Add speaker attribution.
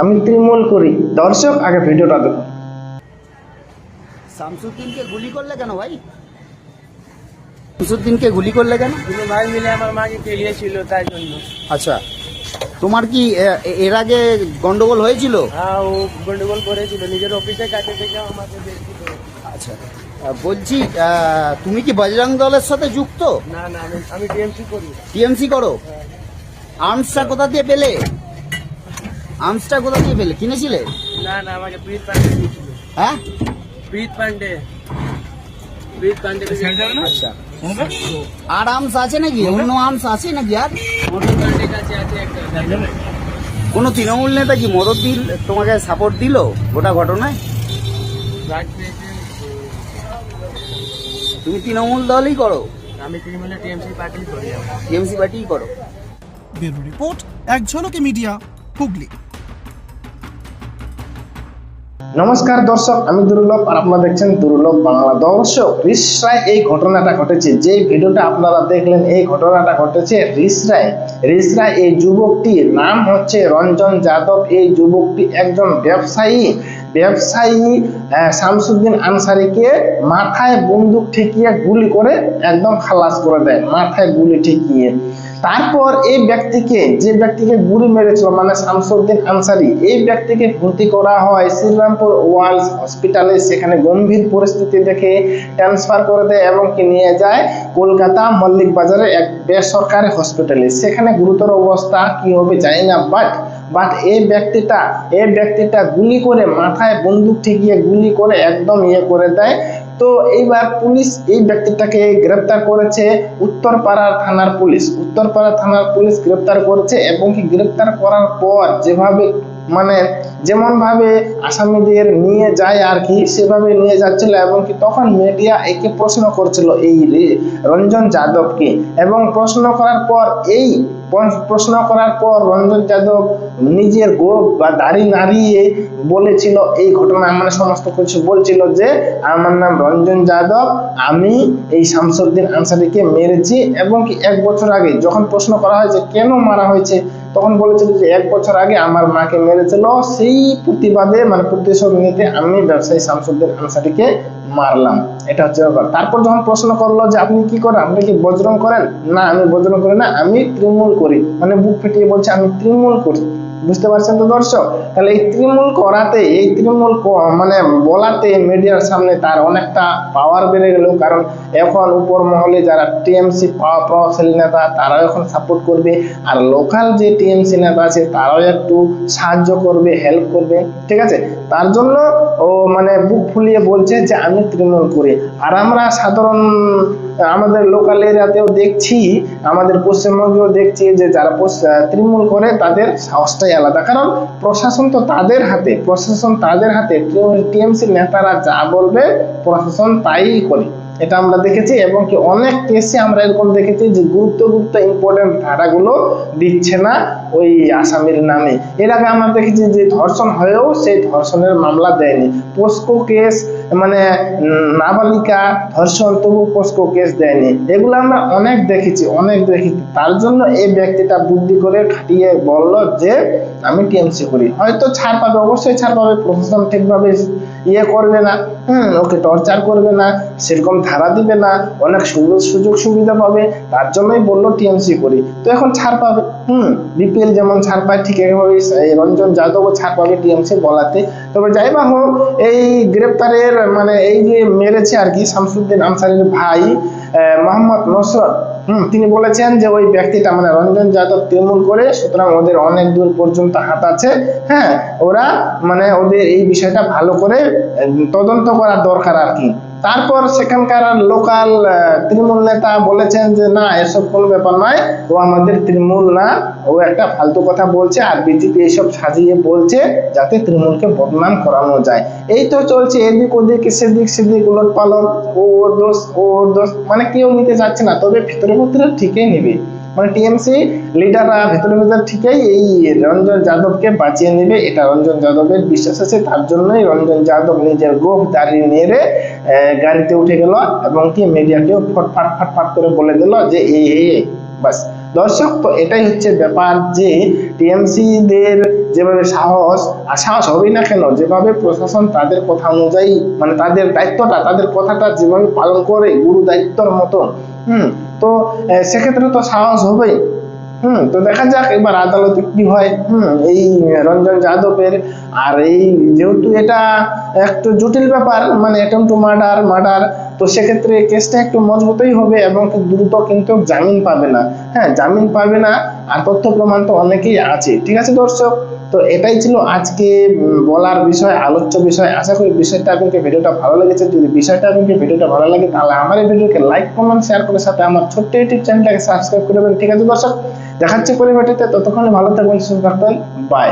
Speaker 1: আমি তৃণমূল করি। দর্শক আগে ভিডিওটা দেখুন
Speaker 2: শামসুদ্দিনকে গুলি করলে কেন ভাই? শামসুদ্দিনকে গুলি করলে কেন?
Speaker 3: ভাই মিলে আমার মাকে খেলিয়েছিল তাই জন্য।
Speaker 2: আচ্ছা। তোমার কি এর আগে গন্ডগোল হয়েছিল?
Speaker 3: হ্যাঁ ও গন্ডগোল করেছিল। নিজের অফিসের কাছে থেকে আমাকে
Speaker 2: আচ্ছা। বলছি তুমি কি বজরং দলের সাথে যুক্ত?
Speaker 3: না না আমি আমি টিএমসি করি।
Speaker 2: টিএমসি করো? আর্মসটা কোথা দিয়ে পেলে? আর্মসটা কোথা দিয়ে পেলে কিনেছিলে?
Speaker 3: না না আমাকে প্রীত পান্ডে দিয়েছিল।
Speaker 2: হ্যাঁ?
Speaker 3: প্রীত পান্ডে। প্রীত পান্ডে
Speaker 2: আচ্ছা। আর আর্মস আছে নাকি? অন্য আর্মস আছে নাকি আর? কোনো তৃণমূল নেতা কি মদত দিল তোমাকে সাপোর্ট দিল গোটা ঘটনায়? তুমি তৃণমূল দলই করো।
Speaker 3: আমি তৃণমূলের টিএমসি পার্টি করি।
Speaker 2: টিএমসি পার্টিই করো।
Speaker 4: ব্যুরো রিপোর্ট এক ঝলকে মিডিয়া হুগলি।
Speaker 1: নমস্কার দর্শক, আমি দুর্লভ আর আপনারা দেখছেন দুর্লভ বাংলা। দর্শক, রিসরায় এই ঘটনাটা ঘটেছে। যে ভিডিওটা আপনারা দেখলেন, এই ঘটনাটা ঘটেছে রিসরায়। রিসরায় এই যুবকটির নাম হচ্ছে রঞ্জন যাদব। এই যুবকটি একজন ব্যবসায়ী। ব্যবসায়ী শামসুদ্দিন আনসারিকে মাথায় বন্দুক ঠেকিয়ে গুলি করে একদম খালাস করে দেয়। মাথায় গুলি ঠেকিয়ে। তারপর এই ব্যক্তিকে, যে ব্যক্তিকে গুলি মেরেছিল মানে শামসুদ্দিন আনসারি, এই ব্যক্তিকে ভর্তি করা হয় শ্রীরামপুর ওয়ার্ল্ড হসপিটালে। সেখানে গম্ভীর পরিস্থিতি দেখে ট্রান্সফার করে দেয় এবং কি নিয়ে যায়? কলকাতা মল্লিক বাজারে এক বেসরকারি হসপিটালে। সেখানে গুরুতর অবস্থা, কি হবে জানি না বাট বাট এই ব্যক্তিটা এই ব্যক্তিটা গুলি করে মাথায় বন্দুক ঠেকিয়ে গুলি করে একদম ইয়ে করে দেয়। তো এইবার পুলিশ এই ব্যক্তিটাকে গ্রেপ্তার করেছে উত্তরপাড়ার থানার পুলিশ। উত্তরপাড়া থানার পুলিশ গ্রেপ্তার করেছে এবং কি গ্রেপ্তার করার পর যেভাবে মানে যেমন ভাবে আসামিদের নিয়ে যায় আর কি, সেভাবে নিয়ে যাচ্ছিল এবং কি তখন মিডিয়া একে প্রশ্ন করছিল এই রঞ্জন যাদবকে। এবং প্রশ্ন করার পর এই প্রশ্ন করার পর রঞ্জন যাদব নিজের গোপ বা দাড়ি নাড়িয়ে বলেছিল, এই ঘটনা মানে সমস্ত কিছু বলছিল যে, আমার নাম রঞ্জন যাদব, আমি এই শামসুদ্দিন আনসারিকে মেরেছি এবং কি এক বছর আগে যখন প্রশ্ন করা হয় যে কেন মারা হয়েছে তখন বলেছিল যে এক বছর আগে আমার মাকে মেরেছিল, সেই প্রতিবাদে মানে প্রতিশোধ নিতে আমি ব্যবসায়ী শামসুদ্দিন আনসারিকে মারলাম। এটা হচ্ছে ব্যাপার। তারপর যখন প্রশ্ন করল যে আপনি কি করেন? আপনি কি বজরং করেন? না, আমি বজরং করি না, আমি তৃণমূল করি। মানে বুক ফেটিয়ে বলছে, আমি তৃণমূল করি। বুঝতে পারছেন তো দর্শক? তাহলে এই তৃণমূল করাতে, এই তৃণমূল মানে বলাতে মিডিয়ার সামনে তার অনেকটা পাওয়ার বেড়ে গেল। কারণ এখন উপর মহলে যারা টিএমসি প্রভাবশালী নেতা, তারাও এখন সাপোর্ট করবে। আর লোকাল যে টিএমসি নেতা আছে, তারাও একটু সাহায্য করবে হেল্প করবে। ঠিক আছে? তার জন্য ও মানে বুক ফুলিয়ে বলছে যে আমি তৃণমূল করি। আর আমরা সাধারণ, আমাদের লোকাল এরিয়াতেও দেখছি, আমাদের পশ্চিমবঙ্গেও দেখছি যে যারা তৃণমূল করে তাদের সাহসটাই আলাদা। কারণ প্রশাসন তো তাদের হাতে, প্রশাসন তাদের হাতে টিএমসি নেতারা যা বলবে প্রশাসন তাই করে। এটা আমরা দেখেছি এবং কি অনেক কেসে আমরা এরকম দেখেছি যে গুরুত্ব গুরুত্ব ইম্পর্টেন্ট ধারাগুলো দিচ্ছে না। ওই আসামির নামে। এর আগে আমরা দেখেছি যে ধর্ষণ হয়েও সেই ধর্ষণের মামলা দেয়নি। পোস্কো কেস মানে নাবালিকা ধর্ষণ, তবু পোস্কো কেস দেয়নি। এগুলো আমরা অনেক দেখেছি অনেক দেখেছি। তার জন্য এই ব্যক্তিটা বুদ্ধি করে খাটিয়ে বলল যে, আমি টিএমসি করি। হয়তো ছাড় পাবে, অবশ্যই ছাড় পাবে, প্রশাসন ঠিকভাবে ইয়ে করবে না। হুম, ওকে টর্চার করবে না, সেরকম ধারা দিবে না, অনেক সুযোগ সুযোগ সুবিধা পাবে। তার জন্যই বলল, টিএমসি করি। তো এখন ছাড় পাবে। হুম বিপিএল যেমন ছাড় পায়, ঠিক এইভাবে এই রঞ্জন যাদবও ছাড় পাবে টিএমসি বলাতে তবে যাই বা হোক, এই গ্রেপ্তারের মানে এই যে মেরেছে আর কি শামসুদ্দিন আনসারির ভাই মোহাম্মদ নসরত, হুম, তিনি বলেছেন যে ওই ব্যক্তিটা মানে রঞ্জন যাদব তৃণমূল করে, সুতরাং ওদের অনেক দূর পর্যন্ত হাত আছে। হ্যাঁ ওরা মানে ওদের এই বিষয়টা ভালো করে তদন্ত করার দরকার আর কি। তারপর সেখানকার লোকাল তৃণমূল নেতা বলেছেন যে, না, এসব কোনো ব্যাপার নয়। ও আমাদের তৃণমূল না। ও একটা ফালতু কথা বলছে আর বিজেপি এইসব সাজিয়ে বলছে যাতে তৃণমূলকে বদনাম করানো যায়। এই তো চলছে, এদিক ওদিক, সেদিক সেদিক উলট পালট ও ওর দোষ, ও ওর দোষ মানে কেউ নিতে চাচ্ছে না। তবে ভিতরে ভিতরে ঠিকই নিবে। মানে টিএমসি লিডাররা ভেতরে ভেতরে ঠিকই এই রঞ্জন যাদবকে বাঁচিয়ে নেবে, এটা রঞ্জন যাদবের বিশ্বাস আছে, তার জন্যই রঞ্জন যাদব নিজের গোপ দাঁড়িয়ে নেড়ে গাড়িতে উঠে গেল এবং কি মিডিয়াকেও ফট ফাট ফাট ফাট করে বলে দিল যে এই এই। বাস দর্শক, তো এটাই হচ্ছে ব্যাপার যে টিএমসি দের যেভাবে সাহস, আর সাহস হবেই না কেন? যেভাবে প্রশাসন তাদের কথা অনুযায়ী মানে তাদের দায়িত্বটা, তাদের কথাটা যেভাবে পালন করে, গুরু দায়িত্বর মতো হুম, তো সেক্ষেত্রে তো সাহস হবেই। হুম, তো দেখা যাক এবার আদালতে কি হয়। হুম, এই রঞ্জন যাদবের আর এই যেহেতু এটা একটু জটিল ব্যাপার মানে টু মার্ডার মার্ডার তো সেক্ষেত্রে কেসটা একটু মজবুতই হবে এবং দ্রুত কিন্তু জামিন পাবে না। হ্যাঁ জামিন পাবে না, আর তথ্য প্রমাণ তো অনেকেই আছে, ঠিক আছে দর্শক? তো এটাই ছিল আজকে বলার বিষয়, আলোচ্য বিষয়। আশা করি বিষয়টা আপনাকে, ভিডিওটা ভালো লেগেছে। যদি বিষয়টা আপনাকে, ভিডিওটা ভালো লাগে, তাহলে আমার এই ভিডিওকে লাইক কমেন্ট শেয়ার করে সাথে আমার ছোট্ট ইউটিউব চ্যানেলটাকে সাবস্ক্রাইব করবেন ঠিক আছে দর্শক? দেখাচ্ছে পরিবারটিতে, ততক্ষণে ভালো থাকবেন, সুস্থ থাকবেন বাই